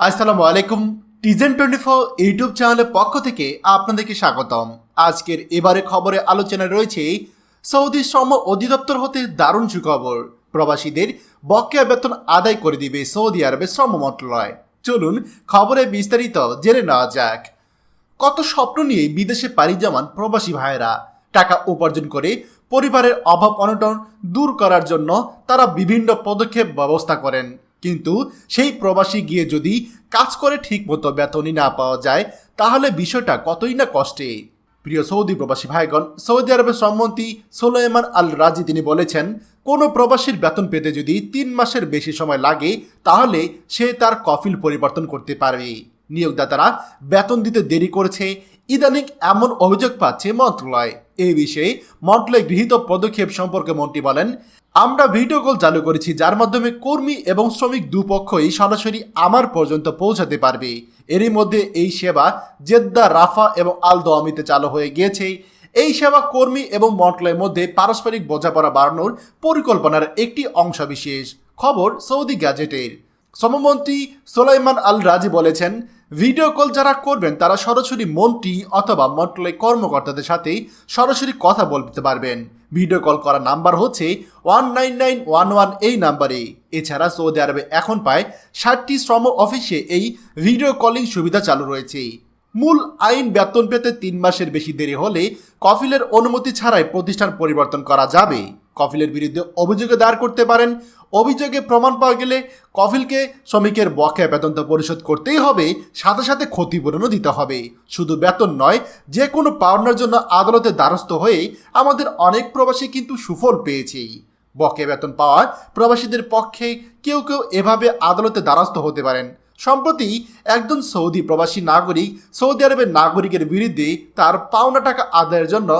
আসসালামু আলাইকুম টিজেন twenty four YouTube চ্যানেলের পক্ষ থেকে আপনাদেরকে স্বাগতম। আজকের এবারে খবরে আলোচনা রয়েছে, সৌদি শ্রম অধিদপ্তর হতে দারুণ সুখবর। প্রবাসীদের বকেয়া বেতন আদায় করে দিবে সৌদি আরবের শ্রম মন্ত্রণালয়। চলুন খবরে বিস্তারিত জেনে নেওয়া যাক। কত স্বপ্ন নিয়ে বিদেশে পাড়ি জমান প্রবাসী ভাইয়েরা? টাকা উপার্জন করে পরিবারের অভাব অনটন দূর করার জন্য তারা বিভিন্ন পদক্ষেপ ব্যবস্থা করেন। কিন্তু সেই প্রবাসী গিয়ে যদি কাজ করে ঠিক মতো বেতনই না পাওয়া যায়, তাহলে বিষয়টা কতই না কষ্টে। প্রিয় সৌদি প্রবাসী ভাইগণ, সৌদি আরবের শ্রমমন্ত্রী সোলাইমান আল রাজি তিনি বলেছেন, কোনো প্রবাসীর বেতন পেতে যদি তিন মাসের বেশি সময় লাগে, তাহলে সে তার কফিল পরিবর্তন করতে পারবে। নিয়োগদাতারা বেতন দিতে দেরি করেছে, ইদানিং এমন অভিযোগ পাচ্ছে মন্ত্রণালয়। এই বিষয়ে মন্ত্রণালয় গৃহীত পদক্ষেপ সম্পর্কে মন্ত্রী বলেন আমরা ভিডিও কল চালু করেছি, যার মাধ্যমে কর্মী এবং শ্রমিক দুপক্ষই সরাসরি আমার পর্যন্ত পৌঁছাতে পারবে। এরই মধ্যে এই সেবা জেদ্দা, রাফা এবং আল দোয়ামিতে চালু হয়ে গিয়েছে। এই সেবা কর্মী এবং মন্ত্রণালয়ের মধ্যে পারস্পরিক বোঝাপড়া বাড়ানোর পরিকল্পনার একটি অংশবিশেষ খবর সৌদি গ্যাজেটের। শ্রমমন্ত্রী সোলাইমান আল রাজি বলেছেন ভিডিও কল যারা করবেন, তারা সরাসরি মন্ত্রী অথবা মন্ত্রণালয় কর্মকর্তাদের সাথে সরাসরি কথা বলতে পারবেন। ভিডিও কল করার নাম্বার হচ্ছে one nine nine one one এই নাম্বারে। এছাড়া সৌদি আরবে এখন প্রায় ষাটটি শ্রম অফিসে এই ভিডিও কলিং সুবিধা চালু রয়েছে। মূল আইন বেতন পেতে তিন মাসের বেশি দেরি হলে কফিলের অনুমতি ছাড়াই প্রতিষ্ঠান পরিবর্তন করা যাবে। কফিলের বিরুদ্ধে অভিযোগে দায়ের করতে পারেন। অভিযোগে প্রমাণ পাওয়া গেলে কফিলকে শ্রমিকের বকেয়া বেতন তো পরিশোধ করতেই হবে, সাথে সাথে ক্ষতিপূরণও দিতে হবে। শুধু বেতন নয়, যে কোনো পাওনার জন্য আদালতে দ্বারস্থ হয়ে আমাদের অনেক প্রবাসী কিন্তু সুফল পেয়েছে। বকেয়া বেতন পাওয়া প্রবাসীদের পক্ষে কেউ কেউ এভাবে আদালতে দ্বারস্থ হতে পারেন। সম্প্রতি একজন সৌদি প্রবাসী নাগরিক, সৌদি আরবের নাগরিকের বিরুদ্ধে তার পাওনা টাকা আদায়ের জন্য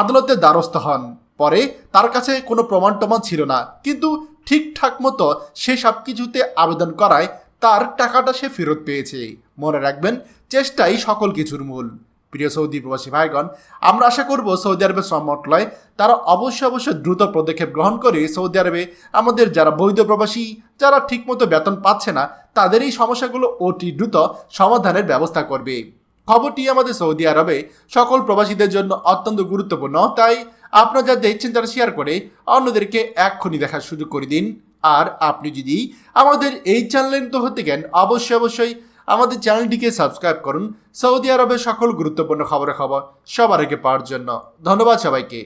আদালতে দ্বারস্থ হন। পরে তার কাছে কোনো প্রমাণ টমাণ ছিল না, কিন্তু ঠিকঠাক মতো সে সব কিছুতে আবেদন করায় তার টাকাটা সে ফেরত পেয়েছে। মনে রাখবেন, চেষ্টাই সকল কিছুর মূল। প্রিয় সৌদি প্রবাসী ভাইগণ, আমরা আশা করব সৌদি আরবের মন্ত্রণালয় তারা অবশ্যই অবশ্যই দ্রুত পদক্ষেপ গ্রহণ করে। সৌদি আরবে আমাদের যারা বৈধ প্রবাসী, যারা ঠিকমতো বেতন পাচ্ছে না, তাদের এই সমস্যাগুলো অতি দ্রুত সমাধানের ব্যবস্থা করবে। খবরটি আমাদের সৌদি আরবে সকল প্রবাসীদের জন্য অত্যন্ত গুরুত্বপূর্ণ। তাই আপনারা যা দেখছেন, তারা শেয়ার করে অন্যদেরকে এক্ষুনি দেখার সুযোগ করে দিন। আর আপনি যদি আমাদের এই চ্যানেলের তো হতে গেন অবশ্যই অবশ্যই আমাদের চ্যানেলটিকে সাবস্ক্রাইব করুন। সৌদি আরবের সকল গুরুত্বপূর্ণ খবরের খবর সবার আগে পাওয়ার জন্য। ধন্যবাদ সবাইকে।